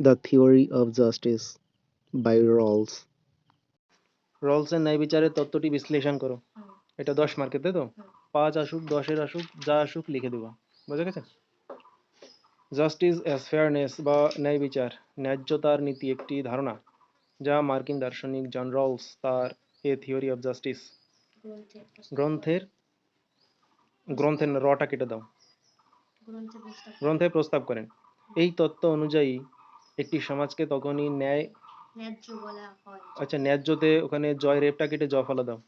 The Theory of Justice by Rawls রলসের ন্যায় বিচারের তত্ত্বটি বিশ্লেষণ করো। এটা দশ মার্কের তাই তো? পাঁচ আসুক দশের আসুক যা আসুক লিখে দেবা। বোঝা গেছে? জাস্টিস অ্যাজ ফেয়ারনেস বা ন্যায় বিচার ন্যায্যতার নীতি একটি ধারণা যা মার্কিন দার্শনিক জন রলস তার এ থিওরি অফ জাস্টিস গ্রন্থের গ্রন্থের রটা কেটে দাও। গ্রন্থে প্রস্তাব করেন। এই তত্ত্ব অনুযায়ী একটি সমাজকে তখনই ন্যায় ন্যায্য বলা হয়। আচ্ছা ন্যায্যতে ওখানে জয় রেপটা কেটে জ ফলা দাও।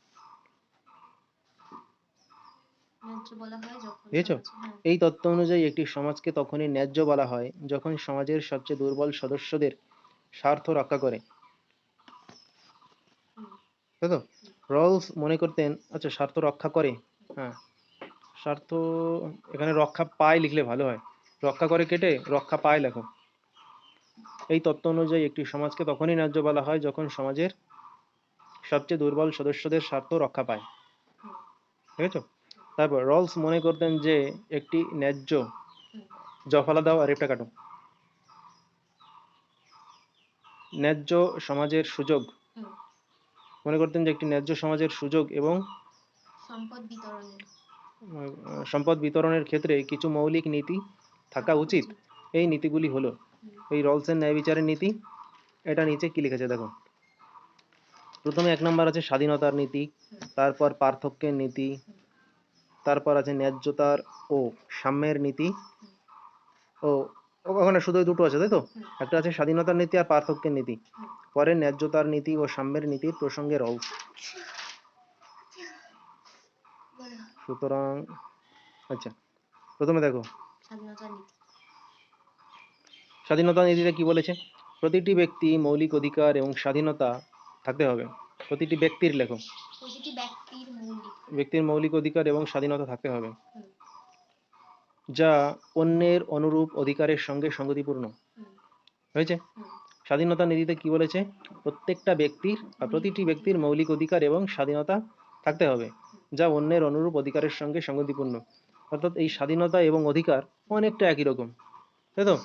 বুঝেছ? হ্যাঁ, এই তত্ত্ব অনুযায়ী একটি সমাজকে তখনই ন্যায্য বলা হয় যখন সমাজের সবচেয়ে দুর্বল সদস্যদের স্বার্থ রক্ষা করে। তাই তো রলস মনে করতেন আচ্ছা স্বার্থ রক্ষা করে হ্যাঁ। স্বার্থ এখানে রক্ষা পায় লিখলে ভালো হয়। রক্ষা করে কেটে রক্ষা পায় লেখো। এই তত্ত্ব অনুযায়ী একটি সমাজকে তখনই ন্যায্য বলা হয় যখন সমাজের সবচেয়ে দুর্বল সদস্যদের স্বার্থ রক্ষা পায়। ঠিক আছে তারপর রলস মনে করতেন যে একটি ন্যায্য জফলা দাও আর রেপটা কাটো। ন্যায্য সমাজের সুযোগ মনে করতেন যে একটি ন্যায্য সমাজের সুযোগ এবং সম্পদ বিতরণের ক্ষেত্রে কিছু মৌলিক নীতি থাকা উচিত। এই নীতিগুলি হলো এই রলসের ন্যায় বিচারের নীতি, এটা নিচে কি লিখেছে দেখো। প্রথমে এক নম্বর আছে স্বাধীনতার নীতি, তারপর পার্থক্যের নীতি, তারপর আছে ন্যায্যতার ও সাম্যের নীতি। ও ওখানে শুধু দুটো আছে, তাই তো? একটা আছে স্বাধীনতার নীতি আর পার্থক্যের নীতি। পরে ন্যায্যতার নীতি ও সাম্যের নীতির প্রসঙ্গে রলস। সুতরাং আচ্ছা প্রথমে দেখো। নীতি। স্বাধীনতা নীতিতে কি বলেছে? প্রতিটি ব্যক্তি মৌলিক অধিকার এবং স্বাধীনতা থাকতে হবে। প্রতিটি ব্যক্তির লেখো। প্রতিটি ব্যক্তির মৌলিক ব্যক্তির মৌলিক অধিকার এবং স্বাধীনতা থাকতে হবে। যা অন্যের অনুরূপ অধিকারের সঙ্গে সঙ্গতিপূর্ণ। হয়েছে? স্বাধীনতা নীতিতে কি বলেছে? প্রত্যেকটা ব্যক্তির বা প্রতিটি ব্যক্তির মৌলিক অধিকার এবং স্বাধীনতা থাকতে হবে। যা অন্যের অনুরূপ অধিকারের সঙ্গে সঙ্গতিপূর্ণ। অর্থাৎ এই স্বাধীনতা এবং অধিকার অনেকটা একই রকম। তাই তো?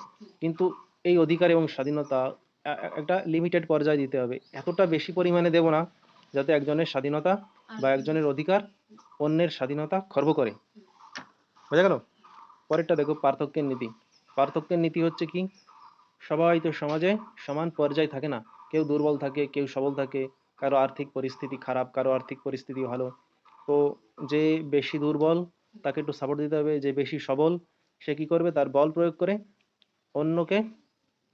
কিন্তু এই অধিকার এবং স্বাধীনতা একটা লিমিটেড পর্যায়ে দিতে হবে। এতটা বেশি পরিমাণে দেব না, যাতে একজনের স্বাধীনতা বা একজনের অধিকার অন্যের স্বাধীনতা খর্ব করে। বোঝা গেল? পরেরটা দেখো, পার্থক্যের নীতি। পার্থক্যের নীতি হচ্ছে কি? সবাই তো সমাজে সমান পর্যায়ে থাকে না। কেউ দুর্বল থাকে, কেউ সবল থাকে, কারও আর্থিক পরিস্থিতি খারাপ, কারও আর্থিক পরিস্থিতি ভালো। তো যে বেশি দুর্বল, তাকে একটু সাপোর্ট দিতে হবে। যে বেশি সবল, সে কি করবে? তার বল প্রয়োগ করে অন্যকে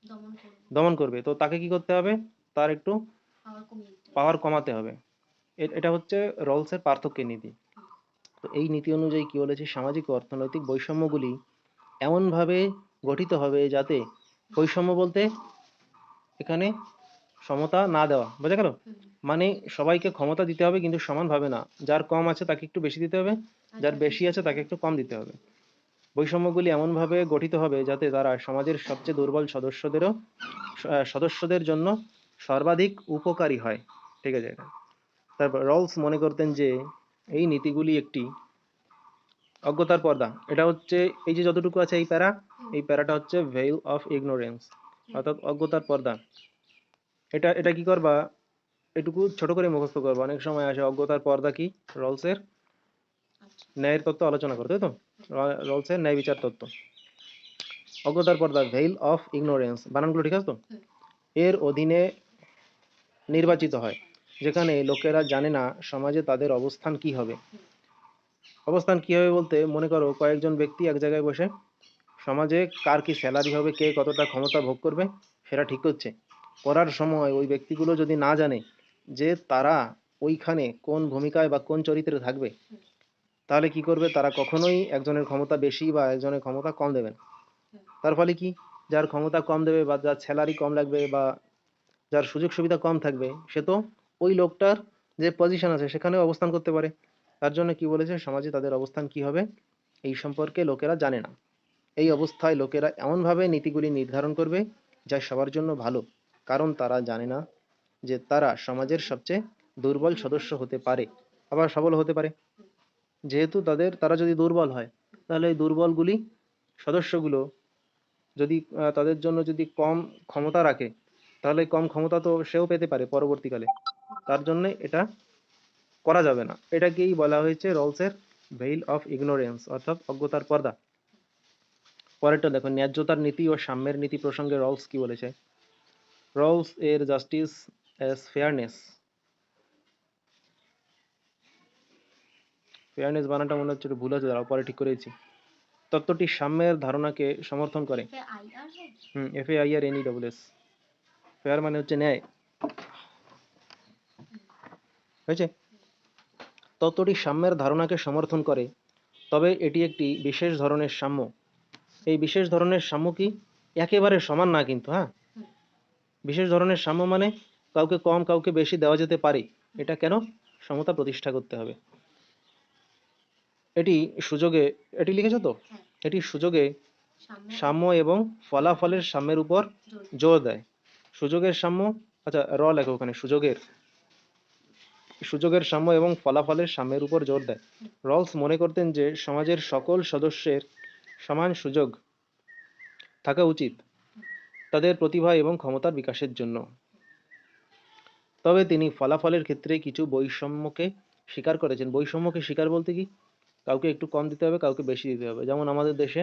দমন করবে। দমন করবে। তো তাকে কি করতে হবে? তার একটু পাওয়ার কমাতে হবে। এটা হচ্ছে রলসের পার্থক্যের নীতি। তো এই নীতি অনুযায়ী কি বলেছে? সামাজিক ও অর্থনৈতিক বৈষম্যগুলি এমনভাবে গঠিত হবে যাতে বৈষম্য বলতে এখানে সমতা না দেওয়া বোঝা গেল? মানে সবাইকে ক্ষমতা দিতে হবে কিন্তু সমানভাবে না। যার কম আছে তাকে একটু বেশি দিতে হবে যার বেশি আছে তাকে একটু কম দিতে হবে। বৈষম্যগুলি এমনভাবে গঠিত হবে যাতে তারা সমাজের সবচেয়ে দুর্বল সদস্যদেরও সদস্যদের জন্য সর্বাধিক উপকারী হয়। ঠিক আছে? তারপর রলস মনে করতেন যে এই নীতিগুলি একটি অজ্ঞতার পর্দা। এটা হচ্ছে এই যে যতটুকু আছে এই প্যারা, এই প্যারাটা হচ্ছে ভেইল অফ ইগনোরেন্স, অর্থাৎ অজ্ঞতার পর্দা। এটা এটা কি করবা? এটুকু ছোট করে মুখস্থ করবা। অনেক সময় আসে অজ্ঞতার পর্দা কি? রলসের ন্যায়ের তত্ত্ব আলোচনা করো, তাই তো? রলসের ন্যায় বিচার তত্ত্ব। অজ্ঞতার পর্দা ভেইল অফ ইগনোরেন্স। বানানগুলো ঠিক আছে তো? এর অধীনে নির্বাচিত হয়, যেখানে লোকেরা জানে না সমাজে তাদের অবস্থান কি হবে। অবস্থান কি হবে বলতে মনে করো কয়েকজন ব্যক্তি এক জায়গায় বসে, সমাজে কার কি স্যালারি হবে, কে কতটা ক্ষমতা ভোগ করবে, সেটা ঠিক করছে। করার সময় ওই ব্যক্তিগুলো যদি না জানে যে তারা ওইখানে কোন ভূমিকায় বা কোন চরিত্রে থাকবে তাহলে কি করবে? তারা কখনোই একজনের ক্ষমতা বেশি বা একজনের ক্ষমতা কম দেবেন তার ফলে কি? যার ক্ষমতা কম দেবে বা যার স্যালারি কম লাগবে বা যার সুযোগ সুবিধা কম থাকবে, সে তো ওই লোকটার যে পজিশন আছে সেখানেও অবস্থান করতে পারে। তার জন্য কি বলেছে? সমাজে তাদের অবস্থান কি হবে? এই সম্পর্কে লোকেরা জানে না। এই অবস্থায় লোকেরা এমনভাবে নীতিগুলি নির্ধারণ করবে যা সবার জন্য ভালো। কারণ তারা জানে না যে তারা সমাজের সবচেয়ে দুর্বল সদস্য হতে পারে, আবার সবল হতে পারে। যেহেতু তাদের, তারা যদি দুর্বল হয়, তাহলে এই দুর্বলগুলি সদস্যগুলো যদি তাদের জন্য যদি কম ক্ষমতা রাখে, তাহলে কম ক্ষমতা তো সেও পেতে পারে পরবর্তীকালে। তার জন্য এটা করা যাবে না। এটাকেই বলা হয়েছে রলসের ভেইল অফ ইগনোরেন্স, অর্থাৎ অজ্ঞতার পর্দা। পরেরটা দেখো, ন্যায্যতার নীতি ও সাম্যের নীতি প্রসঙ্গে রলস কি বলেছে? রলস এর জাস্টিস অ্যাজ ফেয়ারনেস। ফেয়ারনেস বানানটা মনে হচ্ছে ভুল আছে দাঁড়াও, পরে ঠিক করেছি তত্ত্বটি সাম্যের ধারণাকে সমর্থন করে। Hmm F I R N E S fair মানে হচ্ছে ন্যায়। হয়েছে? তত্ত্বটি সাম্যের ধারণাকে সমর্থন করে, তবে এটি একটি বিশেষ ধরনের সাম্য। এই বিশেষ ধরনের সাম্য কি? একেবারে সমান না কিন্তু হ্যাঁ? বিশেষ ধরনের সাম্য মানে কাউকে কম, কাউকে বেশি দেওয়া যেতে পারে। এটা কেন? সমতা প্রতিষ্ঠা করতে হবে। এটি সুযোগে এটি লিখেছো তো? হ্যাঁ। এটি সুযোগে সাম্য এবং ফলাফলের সাম্যের উপর জোর জোর দেয়। সুযোগের সাম্য আচ্ছা র লেখো ওখানে সুযোগের। সুযোগের সাম্য এবং ফলাফলের সাম্যের উপর জোর দেয়। রলস মনে করতেন যে সমাজের সকল সদস্যের সমান সুযোগ থাকা উচিত তাদের প্রতিভা এবং ক্ষমতার বিকাশের জন্য। তবে তিনি ফলাফলের ক্ষেত্রে কিছু বৈষম্যকে স্বীকার করেছেন। বৈষম্যকে স্বীকার বলতে কি? কাউকে একটু কম দিতে হবে, কাউকে বেশি দিতে হবে। যেমন আমাদের দেশে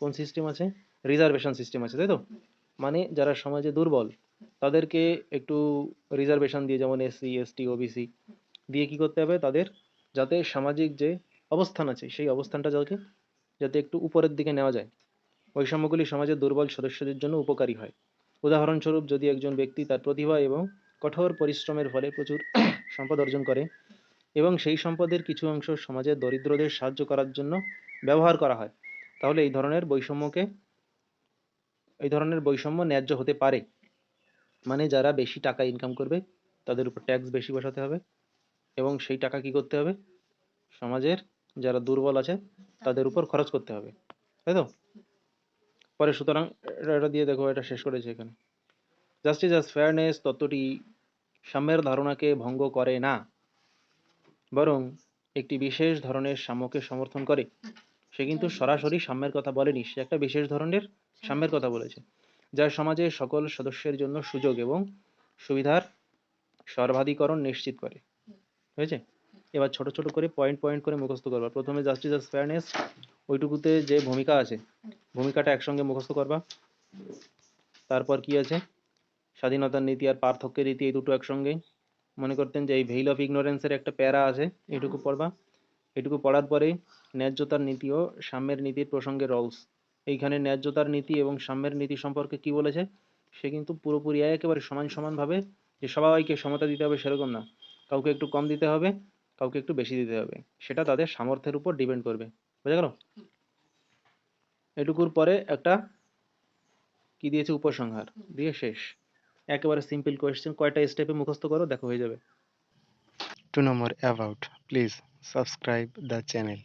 কোন সিস্টেম আছে? রিজার্ভেশন সিস্টেম আছে, তাই তো? মানে যারা সমাজে দুর্বল, তাদেরকে একটু রিজার্ভেশন দিয়ে যেমন এসসি এসটি ওবিসি দিয়ে কি করতে হবে? তাদের যাতে সামাজিক যে অবস্থান আছে, সেই অবস্থানটা যাতে যাতে একটু উপরের দিকে নেওয়া যায়। বৈষম্যগুলি সমাজের দুর্বল সদস্যদের জন্য উপকারী হয়। উদাহরণস্বরূপ যদি একজন ব্যক্তি তার প্রতিভা এবং কঠোর পরিশ্রমের ফলে প্রচুর সম্পদ অর্জন করে এবং সেই সম্পদের কিছু অংশ সমাজের দরিদ্রদের সাহায্য করার জন্য ব্যবহার করা হয়। তাহলে এই ধরনের বৈষম্যকে, এই ধরনের বৈষম্য ন্যায্য হতে পারে। মানে যারা বেশি টাকা ইনকাম করবে, তাদের উপর ট্যাক্স বেশি বসাতে হবে এবং সেই টাকা কি করতে হবে? সমাজের যারা দুর্বল আছে, তাদের উপর খরচ করতে হবে। তাই তো? পরে সুতরাং, এটা দিয়ে দেখো, এটা শেষ করেছে এখানে। জাস্টিস অ্যাজ ফেয়ারনেস তত্ত্বটি সাম্যের ধারণাকে ভঙ্গ করে না। বরং একটি বিশেষ ধরনের সাম্যকে সমর্থন করে। সে কিন্তু সরাসরি সাম্যের কথা বলেনি সে একটা বিশেষ ধরনের সাম্যের কথা বলেছে যা সমাজের সকল সদস্যের জন্য সুযোগ এবং সুবিধার সর্বাধিকরণ নিশ্চিত করে। হয়েছে? এবার ছোট ছোট করে পয়েন্ট পয়েন্ট করে মুখস্থ করবা। প্রথমে জাস্টিস অ্যাজ ফেয়ারনেস ওইটুকুতে যে ভূমিকা আছে ভূমিকাটা একসঙ্গে মুখস্থ করবা। তারপর কি আছে? স্বাধীনতার নীতি আর পার্থক্যের রীতি এই দুটো একসঙ্গেই মনে করতেন যে এই ভেইল অফ ইগনোরেন্সের একটা প্যারা আছে এটুকু পড়বা। এটুকু পড়ার পরে ন্যায্যতার নীতি ও সাম্যের নীতির প্রসঙ্গে রলস এইখানে ন্যায্যতার নীতি এবং সাম্যের নীতি সম্পর্কে কি বলেছে? সে কিন্তু পুরোপুরি একেবারে সমান সমানভাবে যে সবাইকে সমতা দিতে হবে সেরকম না। কাউকে একটু কম দিতে হবে কাউকে একটু বেশি দিতে হবে। সেটা তাদের সামর্থ্যের উপর ডিপেন্ড করবে। বোঝা গেল? এটুকুর পরে একটা কি দিয়েছে? উপসংহার। দিয়ে শেষ। একেবারে সিম্পল কোয়েশ্চেন কয়টা স্টেপে মুখস্থ করো, দেখো হয়ে যাবে। Two number about please subscribe the channel